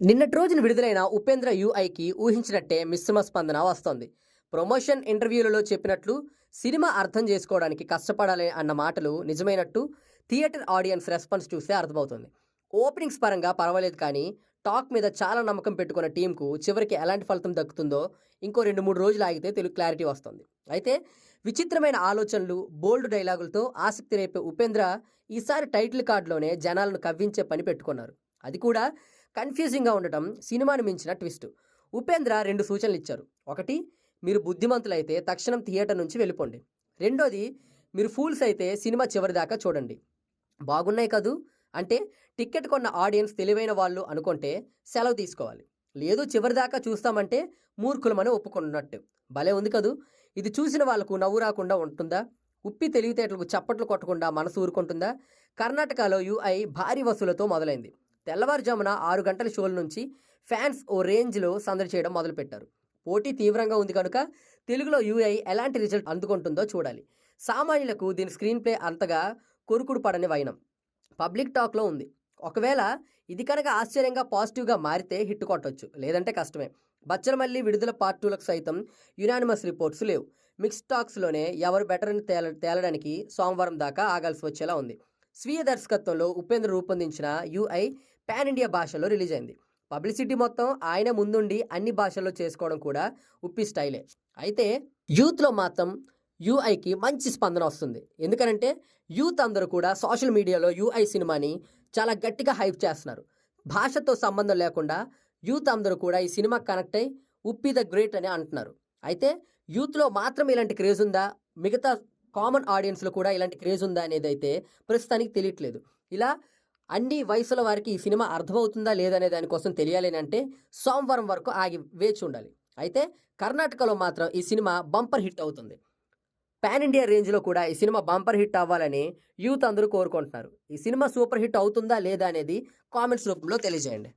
నిన్నటి రోజున విడుదలైన ఉపేంద్ర యూఐకి ఊహించినట్టే మిశ్రమ స్పందన వస్తోంది. ప్రమోషన్ ఇంటర్వ్యూలలో చెప్పినట్లు సినిమా అర్థం చేసుకోవడానికి కష్టపడాలి అన్న మాటలు నిజమైనట్టు థియేటర్ ఆడియన్స్ రెస్పాన్స్ చూస్తే అర్థమవుతుంది. ఓపెనింగ్స్ పరంగా పర్వాలేదు కానీ టాక్ మీద చాలా నమ్మకం పెట్టుకున్న టీంకు చివరికి ఎలాంటి ఫలితం దక్కుతుందో ఇంకో రెండు మూడు రోజులు ఆగితే తెలుగు క్లారిటీ వస్తుంది. అయితే విచిత్రమైన ఆలోచనలు బోల్డ్ డైలాగులతో ఆసక్తి రేపే ఉపేంద్ర ఈసారి టైటిల్ కార్డులోనే జనాలను కవ్వించే పని పెట్టుకున్నారు. అది కూడా కన్ఫ్యూజింగ్గా ఉండటం సినిమాను మించిన ట్విస్ట్. ఉపేంద్ర రెండు సూచనలు ఇచ్చారు. ఒకటి మీరు బుద్ధిమంతులైతే తక్షణం థియేటర్ నుంచి వెళ్ళిపోండి. రెండోది మీరు ఫూల్స్ అయితే సినిమా చివరి దాకా చూడండి. బాగున్నాయి కదూ? అంటే టికెట్ కొన్న ఆడియన్స్ తెలివైన వాళ్ళు అనుకుంటే సెలవు తీసుకోవాలి. లేదు చివరి దాకా చూస్తామంటే మూర్ఖులమని ఒప్పుకున్నట్టు. భలే ఉంది కదూ? ఇది చూసిన వాళ్ళకు నవ్వు రాకుండా ఉంటుందా? ఉప్పి తెలివితేటలకు చప్పట్లు కొట్టకుండా మనసు ఊరుకుంటుందా? కర్ణాటకలో యుఐ భారీ వసూలతో మొదలైంది. తెల్లవారుజామున ఆరు గంటల షోల నుంచి ఫ్యాన్స్ ఓ రేంజ్లో సందడి చేయడం మొదలుపెట్టారు. పోటీ తీవ్రంగా ఉంది కనుక తెలుగులో యూఐ ఎలాంటి రిజల్ట్ అందుకుంటుందో చూడాలి. సామాన్యులకు దీని స్క్రీన్ ప్లే అంతగా కొరుకుడు పడని వైనం. పబ్లిక్ టాక్లో ఉంది. ఒకవేళ ఇది కనుక ఆశ్చర్యంగా పాజిటివ్గా మారితే హిట్ కొట్టవచ్చు లేదంటే కష్టమే. బచ్చలమల్లి విడుదల పార్ట్ టూలకు సైతం యునానిమస్ రిపోర్ట్స్ లేవు. మిక్స్ టాక్స్లోనే ఎవరు బెటర్ అని తేల తేలడానికి సోమవారం దాకా ఆగాల్సి వచ్చేలా ఉంది. స్వీయ దర్శకత్వంలో ఉపేంద్ర రూపొందించిన యుఐ పాన్ ఇండియా భాషలో రిలీజ్ అయింది. పబ్లిసిటీ మొత్తం ఆయన ముందుండి అన్ని భాషల్లో చేసుకోవడం కూడా ఉప్పి స్టైలే. అయితే యూత్లో మాత్రం యూఐకి మంచి స్పందన వస్తుంది. ఎందుకనంటే యూత్ అందరూ కూడా సోషల్ మీడియాలో యూఐ సినిమాని చాలా గట్టిగా హైప్ చేస్తున్నారు. భాషతో సంబంధం లేకుండా యూత్ అందరూ కూడా ఈ సినిమా కనెక్ట్ అయి ఉప్పి ద గ్రేట్ అని అంటున్నారు. అయితే యూత్లో మాత్రం ఇలాంటి క్రేజ్ ఉందా? మిగతా కామన్ ఆడియన్స్లో కూడా ఇలాంటి క్రేజ్ ఉందా అనేది అయితే ప్రస్తుతానికి తెలియట్లేదు. ఇలా అన్ని వయసుల వారికి ఈ సినిమా అర్థమవుతుందా లేదనే దానికోసం తెలియాలి అంటే సోమవారం వరకు ఆగి వేచి ఉండాలి. అయితే కర్ణాటకలో మాత్రం ఈ సినిమా బంపర్ హిట్ అవుతుంది. పాన్ ఇండియా రేంజ్లో కూడా ఈ సినిమా బంపర్ హిట్ అవ్వాలని యూత్ అందరూ కోరుకుంటున్నారు. ఈ సినిమా సూపర్ హిట్ అవుతుందా లేదా అనేది కామెంట్స్ రూపంలో తెలియజేయండి.